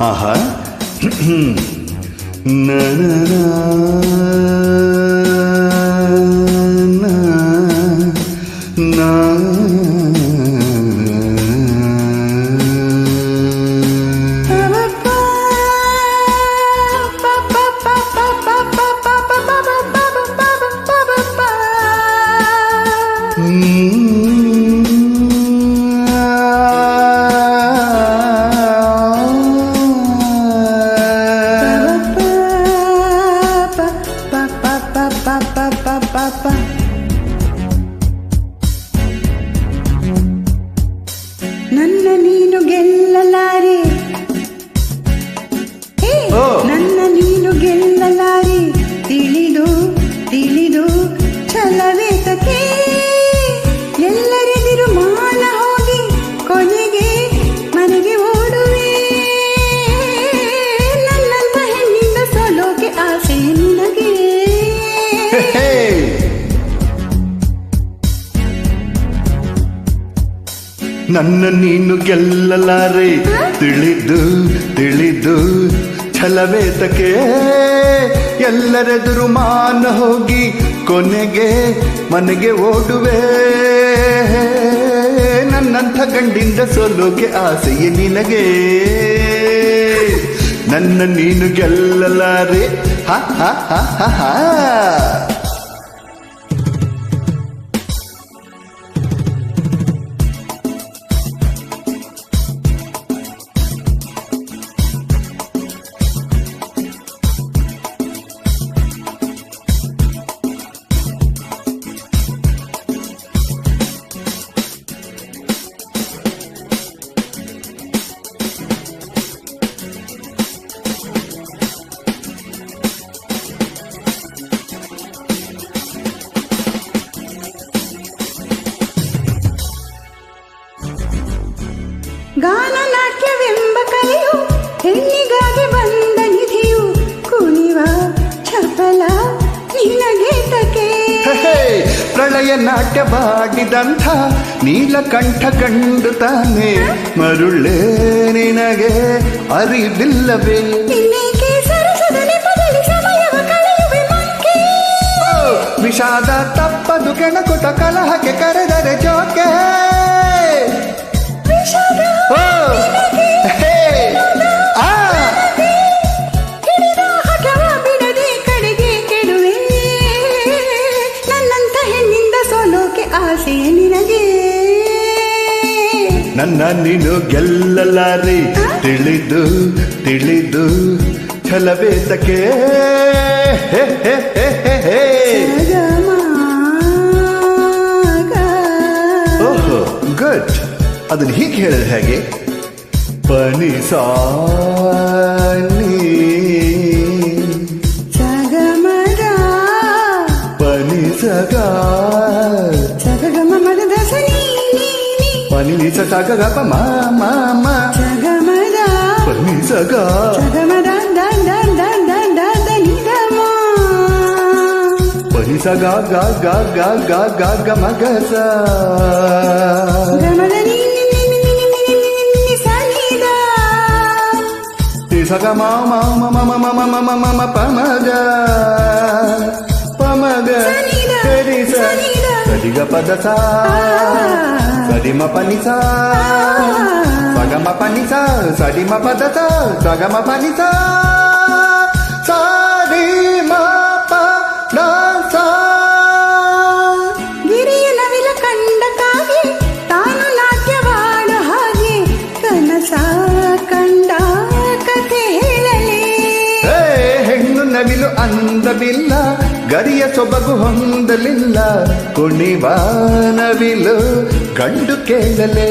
ஆஹா ನನ್ನ ನೀನು ಗೆಲ್ಲಲಾರೆ. ನನ್ನ ನೀನು ಗೆಲ್ಲಲಾರೆ. ತಿಳಿದು ತಿಳಿದು ಛಲವೇತಕ್ಕೆ. ಎಲ್ಲರೆದಿರು ಮಾನ ಹೋಗಿ ಕೊನೆಗೆ ಮನೆಗೆ ಓಡುವೆ. ನನ್ನ ಹೆಣ್ಣಿಂದ ಸೋಲೋಕೆ ಆಸೆ ನಿನಗೆ ನನ್ನ ನೀನು ಗೆಲ್ಲಲಾರೆ. ತಿಳಿದು ತಿಳಿದು, ಛಲವೇತಕ್ಕೆ ಎಲ್ಲರೆದುರು ಮಾನ ಹೋಗಿ ಕೊನೆಗೆ ಮನೆಗೆ ಓಡುವೆ. ನನ್ನಂಥ ಗಂಡಿಂದ ಸೋಲೋಕೆ ಆಸೆಯೇ ನಿನಗೆ. ನನ್ನ ನೀನು ಗೆಲ್ಲಲಾರೆ. ಹಾ ಹಾ ಹಾ, ಹ ನಾಟ್ಯವೆಂಬ ಕಲೆಯು ಹೆಣ್ಣಿಗಾಗಿ ಬಂದ ನಿಧಿಯು ಕುಣಿವ ಚಪಲ ನಿನ್ನ ಗೀತಕ್ಕೆ. ಪ್ರಳಯ ನಾಟ್ಯವಾಡಿದಂಥ ನೀಲಕಂಠ ಕಂಡು ತಾನೆ ಮರುಳೇ ನಿನಗೆ ಅರಿವಿಲ್ಲವೇ? ವಿಷಾದ ತಪ್ಪದು ಕೆಣಕುಟ ಕಲಹಕ್ಕೆ ಕರೆದರೆ ಜೋಕೆ. ನೀನು ಗೆಲ್ಲಲಾರಿ. ತಿಳಿದು ತಿಳಿದು ಛಲವೇತಕ್ಕೆ. ಓಹೋ ಗಡ್. ಅದನ್ನ ಹೀಗೆ ಹೇಳಿದ್ರೆ ಹೇಗೆ? ಪನಿ ಸಗಮ ಪನಿ ಸಗ పనిలిస చగగ పమ మమ చగమద పనిసగ చగమద దన్ దన్ దన్ దన్ దన్ దన్ నిగమ పనిస గ గ గ గ గ గ గ మగస గమదని సగ మా మా మా మా మా మా మా మా మా పమగ పమగ సరిస సరిగ పద సరిమ పని సగమ పని సరిమ పద సగమ పని సరిమ ಕಂಡ ಕಥೆ ಹೇಳಲಿ ಹೆಣ್ಣು ನವಿಲು ಅಂದ ಬಿಲ್ಲ ಗರಿಯ ಸೊಬಗು ಹೊಂದಲಿಲ್ಲ ಕುಣಿವಾನವಿಲು ಕಂಡು ಕೇಳಲೆ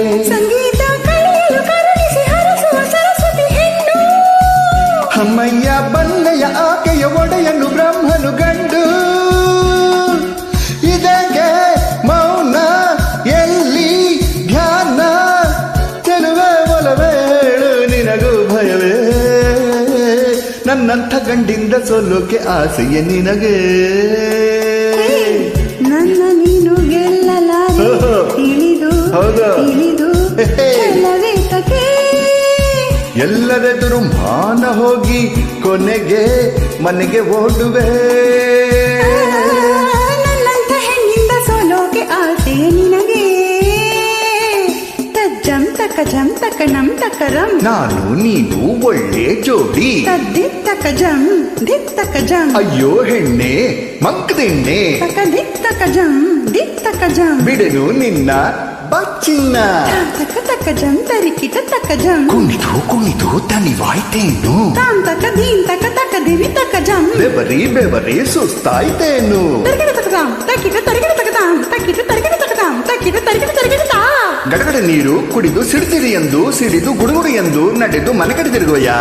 ಅಮ್ಮಯ್ಯ ಬಲ್ಲೆಯ ಆಕೆಯ ಒಡೆಯನು ಬ್ರಹ್ಮನು ಗಂಡು ನನ್ನಂಥ ಗಂಡಿಂದ ಸೋಲೋಕೆ ಆಸೆಯ ನಿನಗೆ. ನನ್ನ ನೀನು ಗೆಲ್ಲಲಾರೆ ಇಳಿದು ಹೌದು. ಎಲ್ಲರೆದುರು ಮಾನ ಹೋಗಿ ಕೊನೆಗೆ ಮನೆಗೆ ಓಡುವೆ. ಜಂತಕ ಜಂತಕ ಸೋಲೋಕೆ ನಿನಗೆ. ರಂ ನಾನು ನೀನು ಒಳ್ಳೆ ಜೋಡಿ. ತದ್ದಿ ಜಂ ದಿತ್ತಕ ಜಂ ಅಯ್ಯೋ ಹೆಣ್ಣೆ ಮಂಕದೆಣ್ಣೆ ತಕ ದಿತ್ತಕ ಜಂ ದಿತ್ತಕ ಜಂ ಬಿಡೆನು ನಿನ್ನ ಬಚ್ಚಿನ್ನ ತಕ ತಕ ಜಂ ತರಿಕಿಟ ತಕ ಜಂ ಕುಣಿದು ಕುಣಿದು ತನಿವಾಯ್ತೇನು ತಾಂ ತಕ ದೀನ್ ತಕ ತಕ ದಿವಿ ತಕ ಜಂ ಬೆವರಿ ಬೆವರಿ ಸುಸ್ತಾಯ್ತೇನು ತರಗಿಡ ತಕದಾಂ ತಕಿಟ ತರಗಿಡ ತಕದಾಂ ತಕಿಟ ತರಗಿಡ ತಕದಾಂ ತಕಿಟ ತರಗಿಡ ತರಗಿಡ ತಾ ಗಡಗಡ ನೀರು ಕುಡಿದು ಸಿಡಿಸಿಡಿ ಎಂದು ಸಿಡಿದು ಗುಡುಗುಡು ಎಂದು ನಡೆದು ಮನೆ ಕಡೆ ತಿರುಗುವಯ್ಯ